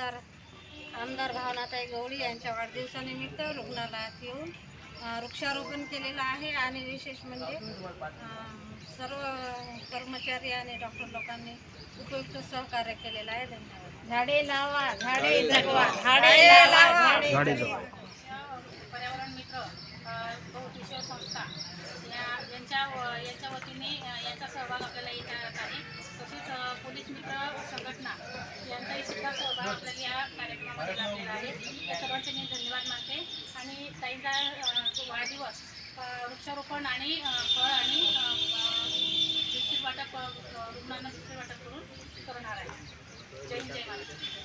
खासदार आमदार भावनाताई गवळी यांच्या वाढदिवसानिमित्त रुग्णालयात येऊन वृक्षारोपण केलेलं आहे आणि विशेष म्हणजे सर्व कर्मचारी आणि डॉक्टर लोकांनी उपयुक्त सहकार्य केलेलं आहे. धन्यवाद. झाडे लावा झाडे जगवा झाडे लावा झाडे जगवा. पर्यावरण मित्र संस्था. या यांच्या यांच्या वतीने यांचा सहभाग आपल्याला येत संघटना यांचाही सुद्धा सहभाग आपल्याला या कार्यक्रमामध्ये लाभलेला आहे. या सर्वांचे मी धन्यवाद मानते. आणि ताईंचा जो वाढदिवस वृक्षारोपण आणि फळ आणि बिस्किट वाटप रुग्णांना बिस्किट वाटप करून करणार आहे. जय जय महाराज